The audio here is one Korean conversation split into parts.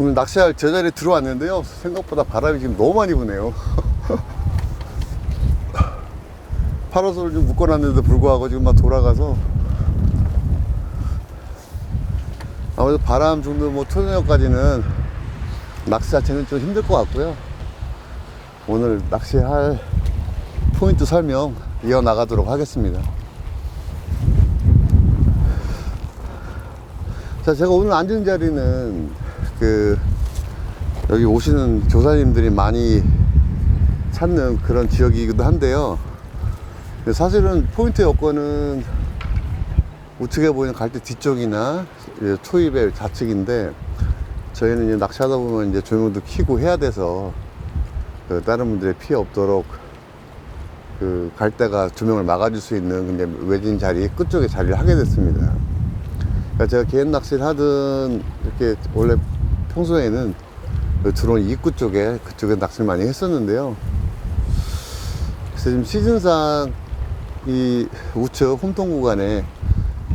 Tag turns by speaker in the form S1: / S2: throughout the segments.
S1: 오늘 낚시할 제자리에 들어왔는데요. 생각보다 바람이 지금 너무 많이 부네요. 파라솔을 좀 묶어놨는데도 불구하고 지금 막 돌아가서 아무래도 바람 정도 뭐 초저녁까지는 낚시 자체는 좀 힘들 것 같고요. 오늘 낚시할 포인트 설명 이어나가도록 하겠습니다. 자, 제가 오늘 앉은 자리는 그 여기 오시는 교사님들이 많이 찾는 그런 지역이기도 한데요. 사실은 포인트 여건은 우측에 보이는 갈대 뒤쪽이나 초입의 좌측인데 저희는 이제 낚시하다 보면 이제 조명도 켜고 해야 돼서 그 다른 분들의 피해 없도록 그 갈대가 조명을 막아줄 수 있는 근데 외진 자리 끝쪽에 자리를 하게 됐습니다. 그러니까 제가 개인 낚시를 하든 이렇게 원래 평소에는 그 들어온 입구 쪽에 그쪽에 낚시를 많이 했었는데요. 그래서 지금 시즌상 이 우측 홈통 구간에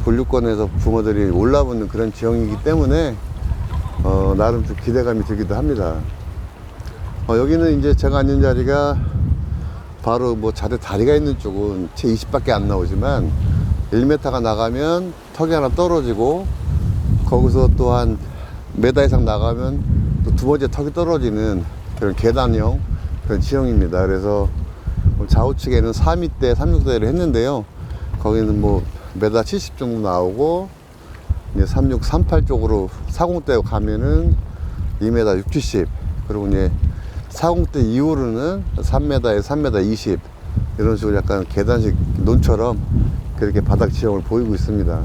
S1: 본류권에서 붕어들이 올라붙는 그런 지형이기 때문에 어, 나름 좀 기대감이 들기도 합니다. 어, 여기는 이제 제가 앉은 자리가 바로 뭐 자대 다리가 있는 쪽은 채 20밖에 안 나오지만 1m가 나가면 턱이 하나 떨어지고 거기서 또한 메다 이상 나가면 또 두 번째 턱이 떨어지는 그런 계단형 그런 지형입니다. 그래서 좌우측에는 4미대, 36대를 했는데요. 거기는 뭐 메다 70 정도 나오고 이제 36, 38 쪽으로 40대 가면은 2m 6, 70 그리고 이제 40대 이후로는 3m에 3m 20 이런 식으로 약간 계단식 논처럼 그렇게 바닥 지형을 보이고 있습니다.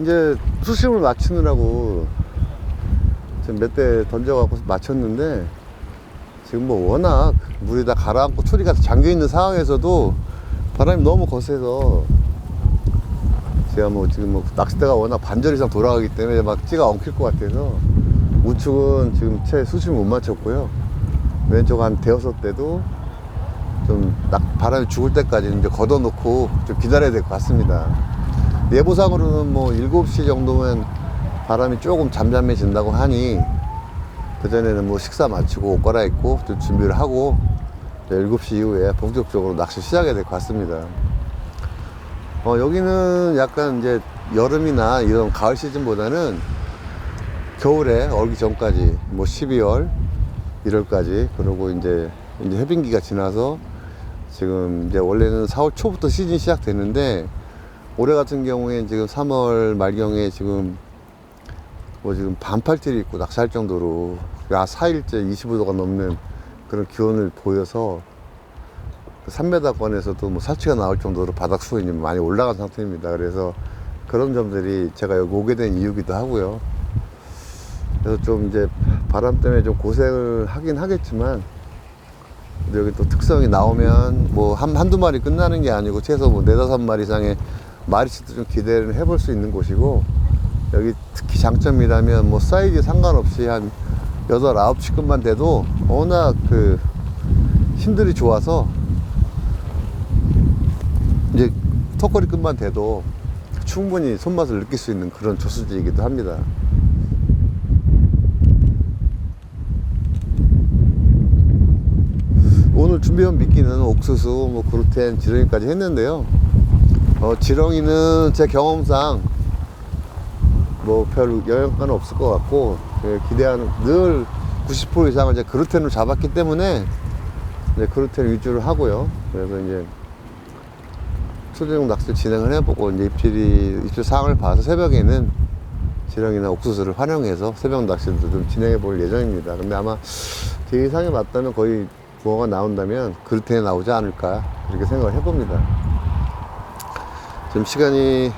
S1: 이제 수심을 맞추느라고 지금 몇 대 던져갖고 맞췄는데 지금 뭐 워낙 물이 다 가라앉고 초리가 잠겨 있는 상황에서도 바람이 너무 거세서 제가 뭐 지금 뭐 낚싯대가 워낙 반절 이상 돌아가기 때문에 막 찌가 엉킬 것 같아서 우측은 지금 채 수심을 못 맞췄고요. 왼쪽 한 대여섯 대도 좀딱 바람이 죽을 때까지 이제 걷어놓고 좀 기다려야 될 것 같습니다. 예보상으로는 뭐 7시 정도면 바람이 조금 잠잠해진다고 하니 그전에는 뭐 식사 마치고 옷 갈아입고 좀 준비를 하고 이제 7시 이후에 본격적으로 낚시 시작해야 될 것 같습니다. 어, 여기는 약간 이제 여름이나 이런 가을 시즌보다는 겨울에 얼기 전까지 뭐 12월 1월까지 그러고 이제 이제 해빙기가 지나서 지금 이제 원래는 4월 초부터 시즌 시작됐는데 올해 같은 경우에 지금 3월 말경에 지금 뭐 지금 반팔티를 입고 낚시할 정도로 야 4일째 25도가 넘는 그런 기온을 보여서 3m권에서도 뭐 사치가 나올 정도로 바닥 수온이 많이 올라간 상태입니다. 그래서 그런 점들이 제가 여기 오게 된 이유기도 하고요. 그래서 좀 이제 바람 때문에 좀 고생을 하긴 하겠지만 여기 또 특성이 나오면 뭐 한, 한두 마리 끝나는 게 아니고 최소 뭐 네다섯 마리 이상의 마리수도 좀 기대를 해볼 수 있는 곳이고 여기 특히 장점이라면 뭐 사이즈 상관없이 한 여덟 아홉 치급만 돼도 워낙 그 힘들이 좋아서 이제 턱걸이 끝만 돼도 충분히 손맛을 느낄 수 있는 그런 조수지이기도 합니다. 오늘 준비한 미끼는 옥수수, 뭐 그루텐, 지렁이까지 했는데요. 어, 지렁이는 제 경험상 뭐 별 영향가는 없을 것 같고 예, 기대하는 늘 90% 이상을 이제 그루텐으로 잡았기 때문에 이제 그루텐 위주로 하고요. 그래서 이제 초저녁 낚시 진행을 해보고 이제 입질이 입질 상황을 봐서 새벽에는 지렁이나 옥수수를 활용해서 새벽 낚시도 좀 진행해 볼 예정입니다. 근데 아마 제 예상에 맞다면 거의 부어가 나온다면 그루텐에 나오지 않을까 이렇게 생각을 해봅니다. 지금 시간이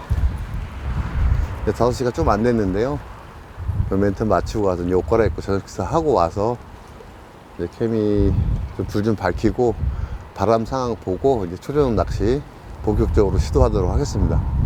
S1: 5시가 좀 안 됐는데요. 멘트 마치고 와서 옷 갈아입고 저녁 식사하고 와서 이제 케미 불 좀 밝히고 바람 상황 보고 이제 초저녁 낚시 본격적으로 시도하도록 하겠습니다.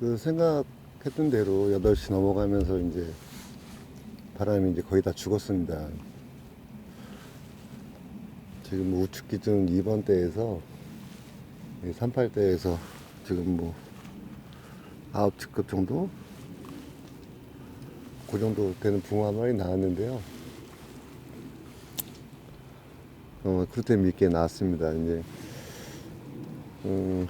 S1: 그 생각했던 대로 8시 넘어가면서 이제 바람이 이제 거의 다 죽었습니다. 지금 뭐 우측 기준 2번 대에서 38대에서 지금 뭐 9층급 정도? 그 정도 되는 붕어 한 마리 나왔는데요. 어, 그렇게 믿게 나왔습니다. 이제, 음,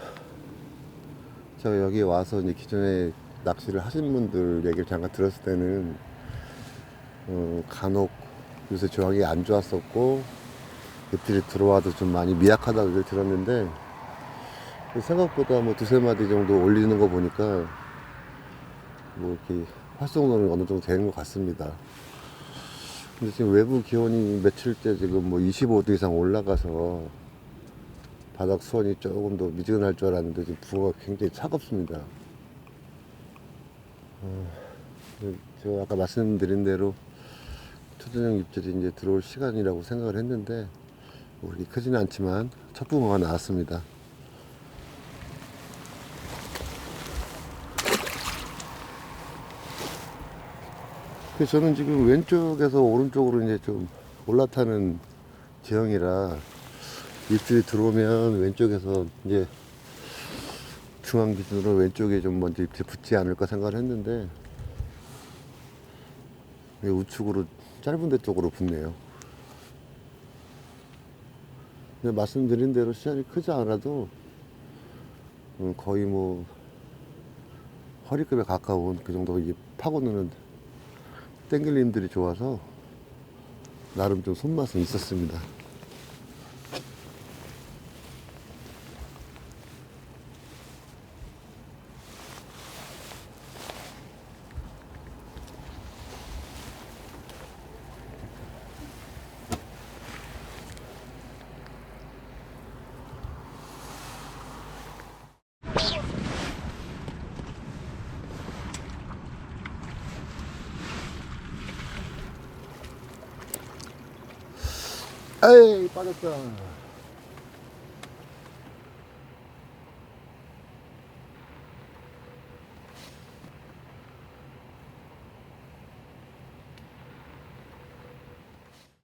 S1: 제가 여기 와서 이제 기존에 낚시를 하신 분들 얘기를 잠깐 들었을 때는, 어, 간혹 요새 조항이 안 좋았었고, 잎들이 들어와도 좀 많이 미약하다고 들었는데, 생각보다 뭐 두세 마디 정도 올리는 거 보니까, 뭐 이렇게 활성도는 어느 정도 되는 것 같습니다. 근데 지금 외부 기온이 며칠째 지금 뭐 25도 이상 올라가서 바닥 수온이 조금 더 미지근할 줄 알았는데 지금 붕어가 굉장히 차갑습니다. 어, 제가 아까 말씀드린 대로 초저녁 입질이 이제 들어올 시간이라고 생각을 했는데 뭐 그렇게 크지는 않지만 첫 붕어가 나왔습니다. 그래서 저는 지금 왼쪽에서 오른쪽으로 이제 좀 올라타는 지형이라 입질이 들어오면 왼쪽에서 이제 중앙 기준으로 왼쪽에 좀 먼저 입질 붙지 않을까 생각을 했는데 우측으로 짧은 데 쪽으로 붙네요. 근데 말씀드린 대로 시야이 크지 않아도 음, 거의 뭐 허리급에 가까운 그 정도 파고드는 땡글림들이 좋아서 나름 좀 손맛은 있었습니다. 에이 빠졌다.